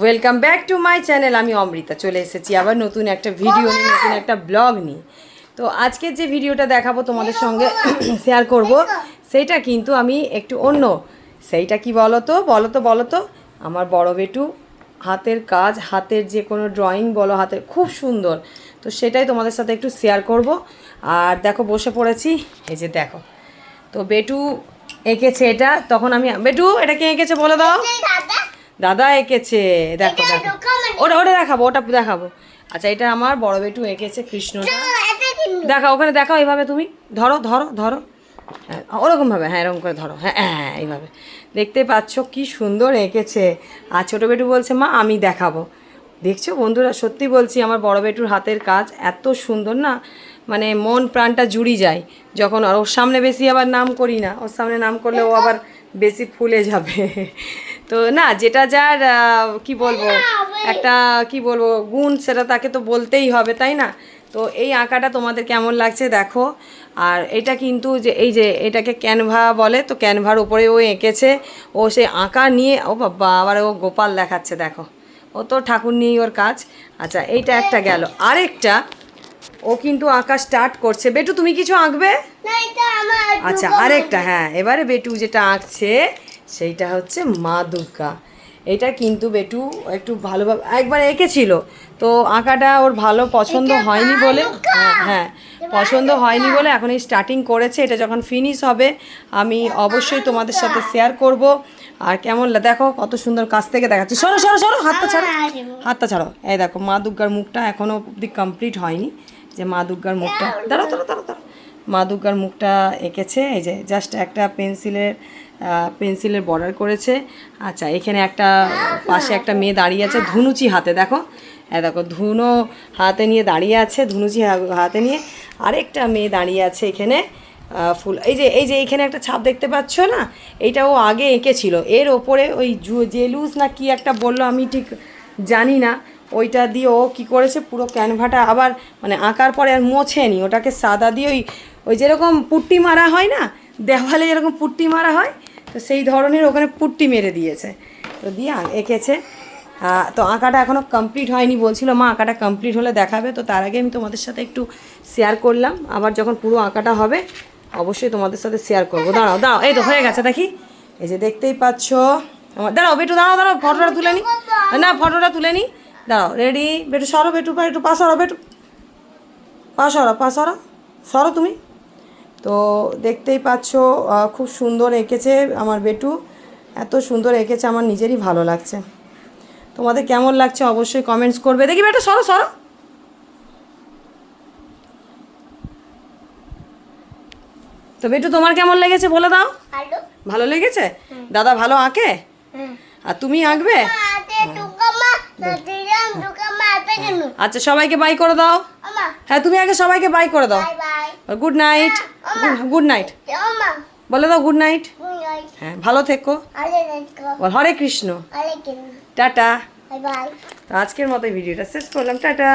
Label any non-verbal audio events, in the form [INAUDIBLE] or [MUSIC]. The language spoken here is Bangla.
Welcome back to my channel আমি অমৃতা। চলে এসেছি আবার নতুন একটা ভিডিও নিয়ে নতুন একটা ব্লগ নিয়ে। তো আজকের যে ভিডিওটা দেখাবো তোমাদের সঙ্গে [COUGHS] শেয়ার করব সেইটা কিন্তু আমি একটু অন্য। সেইটা কি বলো তো বলো তো বলো তো আমার বড় বেটু হাতের কাজ হাতের যে কোনো ড্রয়িং বলো হাতের খুব সুন্দর। তো সেটাই তোমাদের সাথে একটু শেয়ার করব। আর দেখো বসে পড়েছি। এই যে দেখো। তো বেটু এঁকেছে এটা। তখন আমি বেটু এটা কে এঁকেছে বলে দাও? দাদা এঁকেছে দেখো দেখো। ওটা ওটা দেখাবো ওটা দেখাবো। আচ্ছা এটা আমার বড় বেটু এঁকেছে কৃষ্ণটা। দেখাও ওখানে দেখাও এইভাবে তুমি। ধরো ধরো ধরো। হ্যাঁ ওরকমভাবে হ্যাঁ এরকম করে ধরো। হ্যাঁ হ্যাঁ এইভাবে। দেখতে পাচ্ছ কি সুন্দর এঁকেছে। আর ছোটো বেটু বলছে মা আমি দেখাবো। দেখছ বন্ধুরা সত্যি বলছি আমার বড় বেটুর হাতের কাজ এত সুন্দর না? মানে মন প্রাণটা জুড়ি যায়। যখন আর ওর সামনে বেশি আবার নাম করি না ওর সামনে নাম করলে ও আবার বেশি ফুলে যাবে। তো না যেটা যার কি বলব একটা কি বলব গুণ সেটা তাকে তো বলতেই হবে তাই না? তো এই আঁকাটা তোমাদের কেমন লাগছে দেখো। আর এটা কিন্তু যে এই যে এটাকে ক্যানভা বলে তো ক্যানভার উপরে ও এঁকেছে। ও সে আঁকা নিয়ে ও বাবা আবার ও গোপাল দেখাচ্ছে দেখো। ও তো ঠাকুর নিয়েই ওর কাজ। আচ্ছা এইটা একটা গেল। আরেকটা ও কিন্তু আঁকা স্টার্ট করছে। বেটু তুমি কিছু আঁকবে? আচ্ছা আরেকটা হ্যাঁ এবারে বেটু যেটা আঁকছে সেইটা হচ্ছে মা দুর্গা। এটা কিন্তু বেটু একটু ভালোভাবে একবার এঁকেছিল তো আঁকাটা ওর ভালো পছন্দ হয়নি বলে হ্যাঁ হ্যাঁ পছন্দ হয়নি বলে এখন এই স্টার্টিং করেছে এটা যখন ফিনিশ হবে আমি অবশ্যই তোমাদের সাথে শেয়ার করব। আর কেমন দেখো কত সুন্দর কাছ থেকে দেখাচ্ছে। সরো সরো সরো হাতটা ছাড়ো হাতটা ছাড়ো। এই দেখো মা দুর্গার মুখটা এখনও অবধি কমপ্লিট হয়নি যে মা দুর্গার মুখটা। দাঁড়াও দাঁড়াও দাঁড়াও। মা দুর্গার মুখটা এঁকেছে, এই যে জাস্ট একটা পেন্সিলের পেন্সিলের বর্ডার করেছে। আচ্ছা এখানে একটা, পাশে একটা মেয়ে দাঁড়িয়ে আছে ধুনুচি হাতে, দেখো। হ্যাঁ দেখো, ধুনো হাতে নিয়ে দাঁড়িয়ে আছে, ধুনুচি হাতে নিয়ে। আরেকটা মেয়ে দাঁড়িয়ে আছে এখানে ফুল, এই যে এই যে এইখানে একটা ছাপ দেখতে পাচ্ছ না? এইটা ও আগে এঁকেছিল। এর ওপরে ওই জেলুস না কি একটা বলল আমি ঠিক জানি না। ওইটা দিয়ে ও কী করেছে, পুরো ক্যানভাটা আবার মানে আঁকার পরে আর মোছেনি। ওটাকে সাদা দিয়ে ওই ওই যেরকম পুট্টি মারা হয় না, দেওয়ালে যেরকম পুট্টি মারা হয়, তো সেই ধরনের ওখানে পুট্টি মেরে দিয়েছে। তো দিয়ে এঁকেছে। তো আঁকাটা এখনও কমপ্লিট হয়নি, বলছিল, মা, আঁকাটা কমপ্লিট হলে দেখাবে। তো তার আগে আমি তোমাদের সাথে একটু শেয়ার করলাম। আবার যখন পুরো আঁকাটা হবে, অবশ্যই তোমাদের সাথে শেয়ার করব। দাঁড়াও দাঁড়াও, এই তো হয়ে গেছে, দেখি। এই যে দেখতেই পাচ্ছ, আমার দাঁড়াও, বেটু, দাঁড়াও দাঁড়াও, ফটোটা তুলে নি। না, ফটোটা তুলে নি। দাঁড়াও রেডি বেটু, সরো, বেটু পা একটু পা সরো, বেটু। পা সরো পা সরো। সরো তুমি। তো দেখতেই পাচ্ছ খুব সুন্দর এঁকেছে আমার বেটু। এত সুন্দর এঁকেছে আমার নিজেরই ভালো লাগছে। তোমাদের কেমন লাগছে অবশ্যই কমেন্টস করবে। দেখি বেটা সরো সরো। তো বেটু তোমার কেমন লেগেছে বলে দাও। ভালো। লেগেছে? দাদা ভালো আঁকে? আর তুমি আঁকবে? আচ্ছা সবাইকে বাই করে দাও। হ্যাঁ তুমি আগে সবাইকে বাই করে দাও। Good night good night. বলে দাও গুড নাইট। হ্যাঁ ভালো থেকো। বল হরে কৃষ্ণ। টাটা. তো আজকের মতো ভিডিওটা শেষ করলাম। টাটা।